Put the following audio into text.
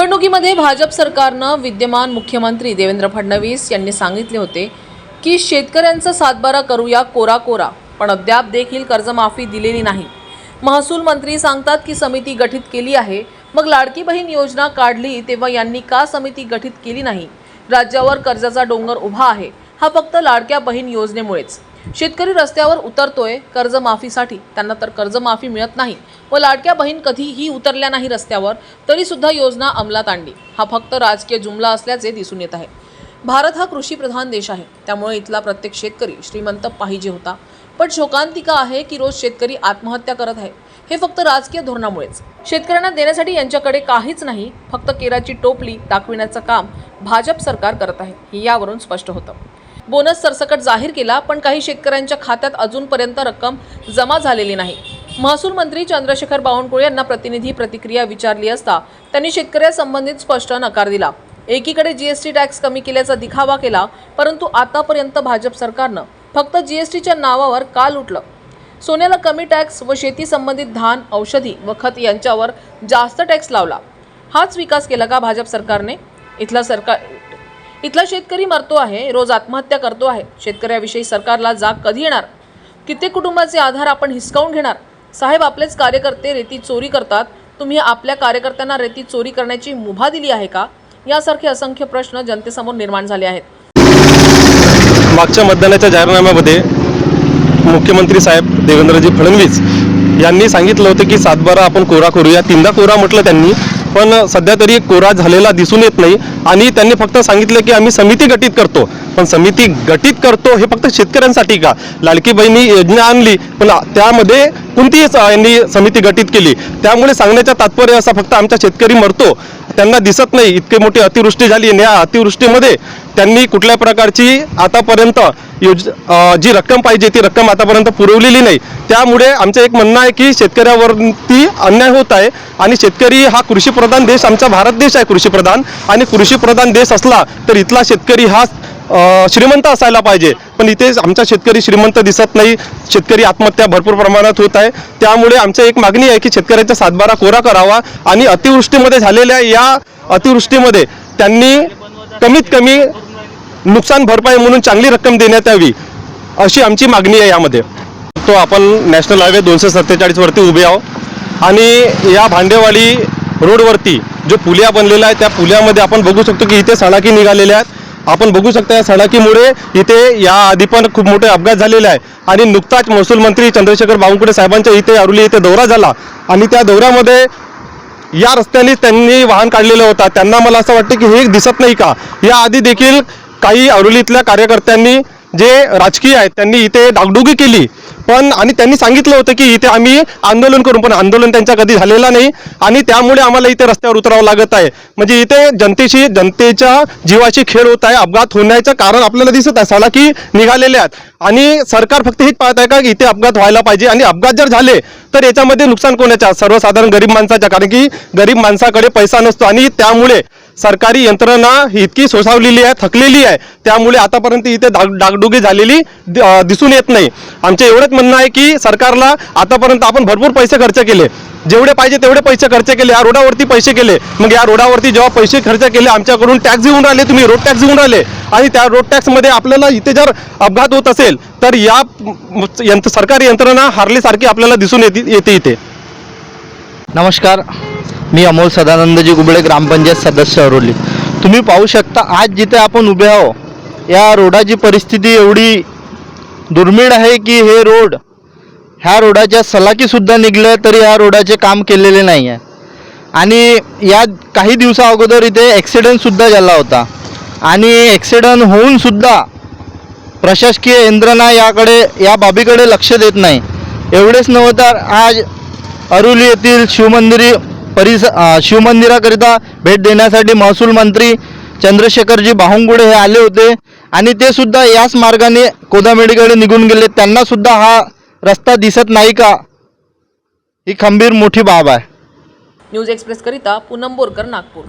निवडणुकीमध्ये भाजप सरकारनं विद्यमान मुख्यमंत्री देवेंद्र फडणवीस यांनी सांगितले होते की शेतकऱ्यांचा सातबारा करूया कोरा कोरा पण अद्याप देखील कर्जमाफी दिलेली नाही. महसूल मंत्री सांगतात की समिती गठीत केली आहे. मग लाडकी बहीण योजना काढली तेव्हा यांनी का समिती गठीत केली नाही? राज्यावर कर्जाचा डोंगर उभा आहे. हा फक्त लाडक्या बहीण योजनेमुळेच. शेतकरी रस्त्यावर उतरतोय कर्जमाफीसाठी. त्यांना तर कर्जमाफी मिळत नाही व लाडक्या बहीण कधीही उतरल्या नाही रस्त्यावर तरी सुद्धा योजना अंमलात आणली. हा फक्त राजकीय जुमला असल्याचे दिसून येत आहे. भारत हा कृषीप्रधान देश आहे. त्यामुळे इथला प्रत्येक शेतकरी श्रीमंत पाहिजे होता. पण शोकांतिका आहे की रोज शेतकरी आत्महत्या करत आहे. हे फक्त राजकीय धोरणामुळेच. शेतकऱ्यांना देण्यासाठी यांच्याकडे काहीच नाही फक्त केराची टोपली दाखविण्याचं काम भाजप सरकार करत आहे. हे यावरून स्पष्ट होतं. बोनस सरसकट जाहीर केला पण काही शेतकऱ्यांच्या खात्यात अजूनपर्यंत रक्कम जमा झालेली नाही. महसूल मंत्री चंद्रशेखर बावनकुळे यांना प्रतिनिधी प्रतिक्रिया विचारली असता त्यांनी शेतकऱ्यासंबंधित स्पष्ट नकार दिला. एकीकडे जीएसटी टॅक्स कमी केल्याचा दिखावा केला परंतु आतापर्यंत भाजप सरकारनं फक्त जीएसटीच्या नावावर का लुटलं? सोन्याला कमी टॅक्स व शेती संबंधित धान औषधी व खत यांच्यावर जास्त टॅक्स लावला. हाच विकास केला का भाजप सरकारने? इथला सरकार इथला शेतकरी मरतो आहे रोज आत्महत्या करतो आहे. शेतकऱ्याविषयी सरकारला जाग कधी येणार? कित्येक कुटुंबाचे आधार आपण हिसकावून घेणार? साहेब आपलेच कार्यकर्ते रेती चोरी करतात. तुम्ही आपल्या कार्यकर्त्यांना रेती चोरी करण्याची मुभा दिली आहे का? यासारखे असंख्य प्रश्न जनतेसमोर निर्माण झाले आहेत. मागच्या मतदानाच्या जाहीरनाम्यामध्ये मुख्यमंत्री साहेब देवेंद्रजी फडणवीस यांनी सांगितलं होतं की सातबारा आपण कोरा करूया. तीनदा कोरा म्हटलं त्यांनी. पण सध्या तरी कोरा झालेला दिसून येत नाही. आणि त्यांनी फक्त सांगितलं की आम्ही समिती गठीत करतो. पण समिती गठीत करतो हे फक्त शेतकऱ्यांसाठी का? लाडकी बहिणी योजना आणली पण त्यामध्ये कोणतीही यांनी समिती गठीत केली. त्यामुळे सांगण्याचा तात्पर्य असा फक्त आमचा शेतकरी मरतो. त्यांना दिसत नाही. इतकी मोठी अतिवृष्टी झाली आणि या अतिवृष्टीमध्ये त्यांनी कुठल्या प्रकारची आतापर्यंत योज जी रक्कम पाहिजे ती रक्कम आतापर्यंत पुरवलेली नाही. त्यामुळे आमचं एक म्हणणं आहे की शेतकऱ्यावरती अन्याय होत आहे आणि शेतकरी हा कृषीप्रधान देश आमचा भारत देश आहे कृषीप्रधान. आणि कृषीप्रधान देश असला तर इथला शेतकरी हा श्रीमंत असायला पाहिजे. पण इथे आमचा शेतकरी श्रीमंत दिसत नाही. शेतकरी आत्महत्या भरपूर प्रमाणात होत आहे. त्यामुळे आमचं एक मागणी आहे की शेतकऱ्याचा सातबारा कोरा करावा आणि अतिवृष्टीमध्ये झालेल्या या अतिवृष्टीमध्ये त्यांनी कमीत कमी नुकसान भरपाई म्हणून चांगली रक्कम देण्यात यावी अशी आमची मागणी आहे यामध्ये. तो आपण नॅशनल हायवे दोनशे सत्तेचाळीसवरती उभे आहोत. आणि या भांडेवाडी रोडवरती जो पुलिया बनलेला आहे त्या पुलियामध्ये आपण बघू शकतो की इथे सणाकी निघालेल्या आहेत. आपण बघू शकता या सडाकीमुळे इथे या आधी पण खूप मोठे अपघात झालेले आहे. आणि नुकताच महसूल मंत्री चंद्रशेखर बावनकुळे साहेबांच्या इथे अरुली इथे दौरा झाला. आणि त्या दौऱ्यामध्ये या रस्त्याने त्यांनी वाहन काढलेलं होतं. त्यांना मला असं वाटतं की हे दिसत नाही का? या आधी देखील काही अरुलीतल्या कार्यकर्त्यांनी जे राजकीय आहेत त्यांनी इथे डागडुगी केली. पण आणि त्यांनी सांगितलं होतं की इथे आम्ही आंदोलन करू पण आंदोलन त्यांच्या कधी झालेला नाही. आणि त्यामुळे आम्हाला इथे रस्त्यावर उतरावं लागत आहे. म्हणजे इथे जनतेशी जनतेच्या जीवाशी खेळ होत आहे अपघात होण्याचं कारण आपल्याला दिसत आहे. सलाखी निघालेले आहेत. आणि सरकार फक्त हेच पाहत आहे का की इथे अपघात व्हायला पाहिजे. आणि अपघात जर झाले तर याच्यामध्ये नुकसान कोणाच्या? सर्वसाधारण गरीब माणसाच्या. कारण की गरीब माणसाकडे पैसा नसतो. आणि त्यामुळे सरकारी यंत्रणा इतकी सोसावलेली आहे थकलेली आहे. त्यामुळे आतापर्यंत इथे डाग डागडुगी झालेली दिसून येत नाही. आमचे एवढंच म्हणणं आहे की सरकारला आतापर्यंत आपण भरपूर पैसे खर्च केले. जेवढे पाहिजे तेवढे पैसे खर्च केले. या रोडावरती पैसे केले. मग या रोडावरती जेव्हा पैसे खर्च केले आमच्याकडून टॅक्स घेऊन राहिले. तुम्ही रोड टॅक्स घेऊन राहिले. आणि त्या रोड टॅक्समध्ये आपल्याला इथे जर अपघात होत असेल तर या यंत्र सरकारी यंत्रणा हारलीसारखी आपल्याला दिसून येते येते इथे. नमस्कार. मी अमोल सदानंदजी गुबळे ग्रामपंचायत सदस्य अरोली. तुम्ही पाहू शकता आज जिथे आपण उभे आहो या रोडाची परिस्थिती एवढी दुर्मिळ आहे की हे रोड ह्या रोडाच्या सलाखीसुद्धा निघल्या तरी ह्या रोडाचे काम केलेले नाही आहे आणि या काही दिवसा अगोदर इथे ॲक्सिडेंटसुद्धा झाला होता. आणि ॲक्सिडंट होऊनसुद्धा प्रशासकीय यंत्रणा याकडे या बाबीकडे लक्ष देत नाही. एवढेच नव्हे तर आज अरुली येथील शिवमंदिरी परिस शिवमंदिराकरिता भेट देण्यासाठी महसूल मंत्री चंद्रशेखरजी बाहुंगुडे हे आले होते. आणि ते सुद्धा याच मार्गाने कोदामेडीकडे निघून गेले. त्यांना सुद्धा हा रस्ता दिसत नाही का? ही खंबीर मोठी बाब आहे. न्यूज एक्सप्रेस करिता पूनम बोरकर नागपूर.